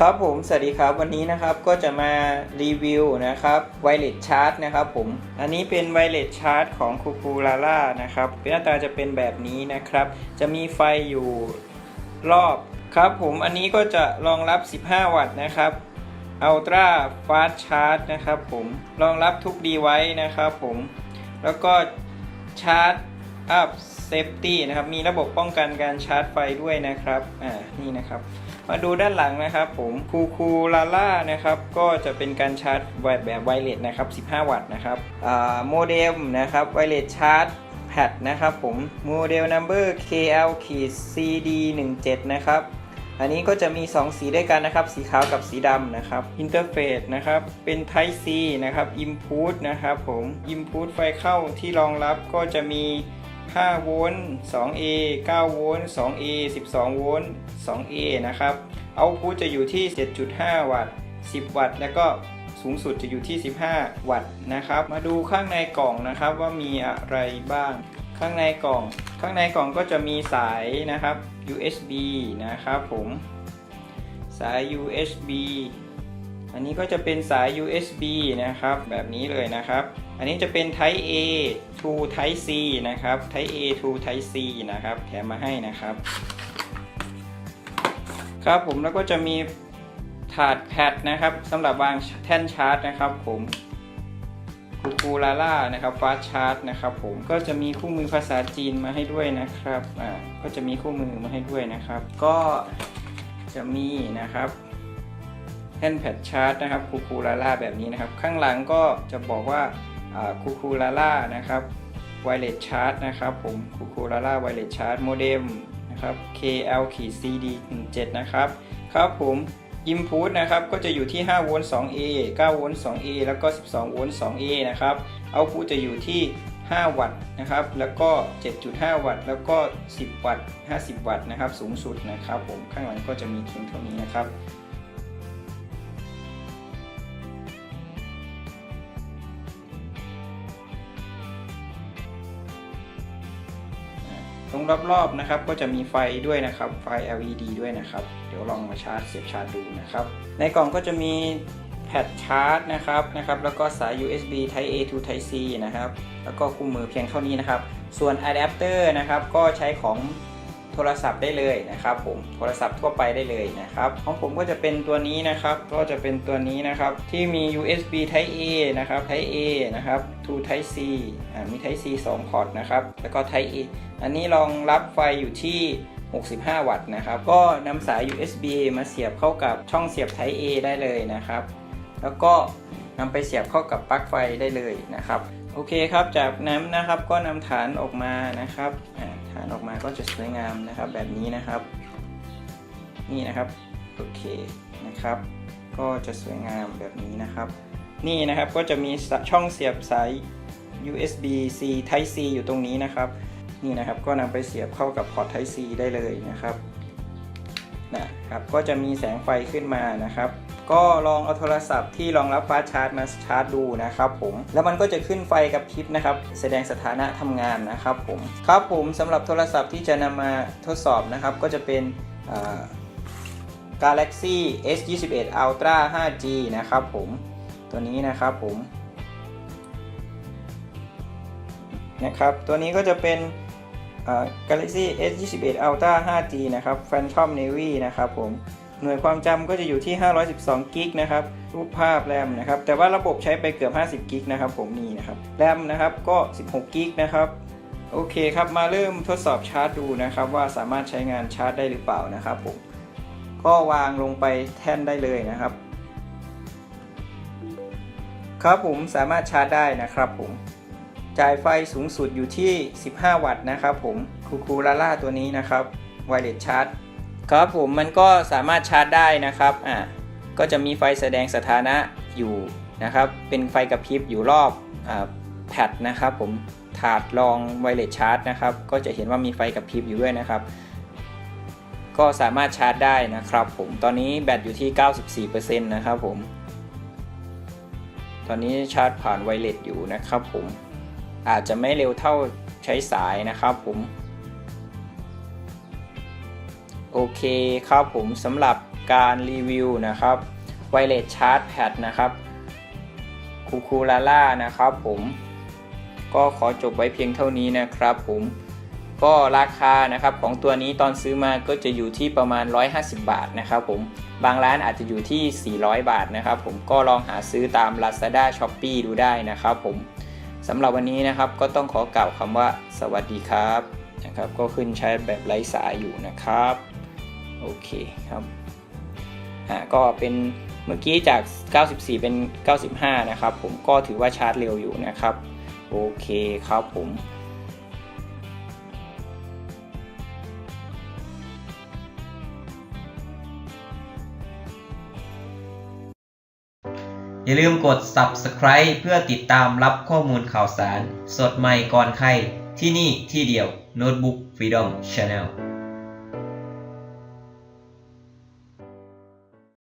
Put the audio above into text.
ครับผม สวัสดีครับ วันนี้นะครับก็จะมารีวิวนะครับไวเลสชาร์จนะครับผม อันนี้เป็นไวเลสชาร์จของคูคูลาล่านะครับหน้าตาจะเป็นแบบนี้นะครับ จะมีไฟอยู่รอบครับผมอันนี้ก็จะรองรับ 15 วัตต์นะครับ Ultra Fast Charge นะครับผมรองรับทุกดีไว้นะครับผม แล้วก็ชาร์จอัพเซฟตี้นะครับ มีระบบป้องกันการชาร์จไฟด้วยนะครับ อ่า นี่นะครับ มาดูด้านหลังนะครับผมคูคูลาล่านะครับก็จะเป็นการชาร์จแบบไวเลสนะครับ 15 วัตต์นะครับโมเดมนะครับไวเลสชาร์จแพดนะครับผมโมเดล number KL CD 1 7นะครับอันนี้ก็จะมี 2 สีด้วยกันนะครับ สีขาวกับสีดำนะครับอินเทอร์เฟซนะครับ เป็น Type C นะครับ Input นะครับผม Input ไฟเข้าที่รองรับก็จะมี 5 โวลต์ 2A 9 โวลต์ 2A 12 โวลต์ 2A นะครับ Output จะอยู่ที่ 7.5 วัตต์ 10 วัตต์ แล้วก็สูงสุดจะอยู่ที่ 15 วัตต์นะครับ มาดูข้างในกล่องนะครับว่ามีอะไรบ้าง ข้างในกล่อง ข้างในกล่องก็จะมีสายนะครับ USB นะครับผม สาย USB อันนี้ก็จะเป็นสาย USB นะครับ แบบนี้เลยนะครับ อันนี้จะเป็น Type A to Type C นะครับ Type A to Type C นะครับ แถมมาให้นะครับ ครับผมแล้วก็จะมีถาดแพดนะครับสำหรับวางแท่นชาร์จนะครับ ผมคูคูลาล่านะครับฟาชาร์จนะครับ ผมก็จะมีคู่มือภาษาจีนมาให้ด้วยนะครับอ่าก็จะมีคู่มือมาให้ด้วยนะครับ ก็จะมีนะครับแท่นแพดชาร์จนะครับคูคูลาล่าแบบนี้นะครับ ข้างหลังก็จะบอกว่า คูคูลาล่านะครับไวเลสชาร์จนะครับผมคูคูลาล่าไวเลสชาร์จโมเด็มนะครับ KL CD 17นะครับ ครับผม Input นะครับก็จะอยู่ที่ 5 โวลต์ 2A 9 โวลต์ 2A แล้วก็ 12 โวลต์ 2A นะครับ Output จะอยู่ที่ 5 วัตต์นะครับ แล้วก็ 7.5 วัตต์ แล้วก็ 10 วัตต์ 50 วัตต์นะครับ สูงสุดนะครับ ผมข้างหลังก็จะมีเพียงเท่านี้นะครับ ตรงรอบๆนะครับก็จะมีไฟด้วยนะครับ ไฟ LED ด้วยนะครับ เดี๋ยวลองมาชาร์จเสียบชาร์จดูนะครับ ในกล่องก็จะมีแพดชาร์จนะครับนะครับ แล้วก็สาย USB Type A to Type C นะครับ แล้วก็คู่มือเพียงเท่านี้นะครับ ส่วนอะแดปเตอร์นะครับก็ใช้ของ โทรศัพท์ได้เลยนะครับผมโทรศัพท์ทั่วไปได้เลยนะครับของผมก็จะเป็นตัวนี้นะครับก็จะเป็นตัวนี้นะครับที่มี USB Type A นะครับ Type A นะครับ to Type C อ่ามี Type C 2 พอร์ตนะครับแล้วก็ Type A อันนี้รองรับไฟอยู่ที่ 65 วัตต์นะครับก็นำสาย USB มาเสียบเข้ากับช่องเสียบ Type A ได้เลยนะครับ แล้วก็นำไปเสียบเข้ากับปลั๊กไฟได้เลยนะครับโอเคครับจากนั้นนะครับก็นำฐานออกมานะครับอ่า ฐานออกมาก็จะสวยงามนะครับ แบบนี้นะครับ นี่นะครับโอเคนะครับ ก็จะสวยงามแบบนี้นะครับ นี่นะครับก็จะมีช่องเสียบสาย USB C Type C อยู่ตรงนี้นะครับ นี่นะครับก็นำไปเสียบเข้ากับพอร์ต Type C ได้เลยนะครับนะครับก็จะมีแสงไฟขึ้นมานะครับ ก็ลองเอาโทรศัพท์ที่รองรับฟาสชาร์จมาชาร์จดูนะครับผมแล้วมันก็จะขึ้นไฟกับพริบนะครับ แสดงสถานะทำงานนะครับผมครับผมสำหรับโทรศัพท์ที่จะนำมาทดสอบนะครับ ก็จะเป็นอ่า Galaxy S21 Ultra 5G นะครับผมตัวนี้นะครับผมนะครับตัวนี้ก็จะเป็นอ่า Galaxy S21 Ultra 5G นะครับ Phantom Navy นะครับผม หน่วยความจำก็จะอยู่ที่ 512กิกนะครับรูปภาพแรมนะครับ แต่ว่าระบบใช้ไปเกือบ 50กิกนะครับผมนี่นะครับแรมนะครับก็ 16กิกนะครับโอเคครับ มาเริ่มทดสอบชาร์จดูนะครับ ว่าสามารถใช้งานชาร์จได้หรือเปล่านะครับผมก็วางลงไปแท่นได้เลยนะครับ ครับผมสามารถชาร์จได้นะครับผมจ่ายไฟสูงสุดอยู่ที่ 15 วัตต์นะครับผมคูคูลาล่าตัวนี้นะครับไวเลสชาร์จ ครับผมมันก็สามารถชาร์จได้นะครับอ่าก็จะมีไฟแสดงสถานะอยู่นะครับ เป็นไฟกระพริบอยู่รอบอ่าแพดนะครับผมถาดรองไวเลสชาร์จนะครับ ก็จะเห็นว่ามีไฟกระพริบอยู่ด้วยนะครับ ก็สามารถชาร์จได้นะครับผมตอนนี้แบตอยู่ที่ 94%นะครับผม ตอนนี้ชาร์จผ่านไวเลสอยู่นะครับผมอาจจะไม่เร็วเท่าใช้สายนะครับผม โอเคครับผมสำหรับการรีวิวนะครับไวเลสชาร์จแพดนะครับคูคูลาล่านะครับผมก็ขอจบไว้เพียงเท่านี้นะครับผมก็ราคานะครับของตัวนี้ตอนซื้อมาก็จะอยู่ที่ประมาณ 150 บาทนะครับผมบางร้านอาจจะอยู่ที่ 400 บาทนะครับผมก็ลองหาซื้อตาม Lazada Shopee ดูได้นะครับผมสำหรับวันนี้นะครับก็ต้องขอกล่าวคำว่าสวัสดีครับนะครับก็ขึ้นใช้แบบไร้สายอยู่นะครับ โอเคครับอ่าก็เป็นเมื่อกี้จาก 94 เป็น 95 นะครับ ผมก็ถือว่าชาร์จเร็วอยู่นะครับ โอเคครับผมอย่าลืมกด subscribe เพื่อติดตามรับข้อมูลข่าวสาร สดใหม่ก่อนใคร ที่นี่ที่เดียว Notebook Freedom Channel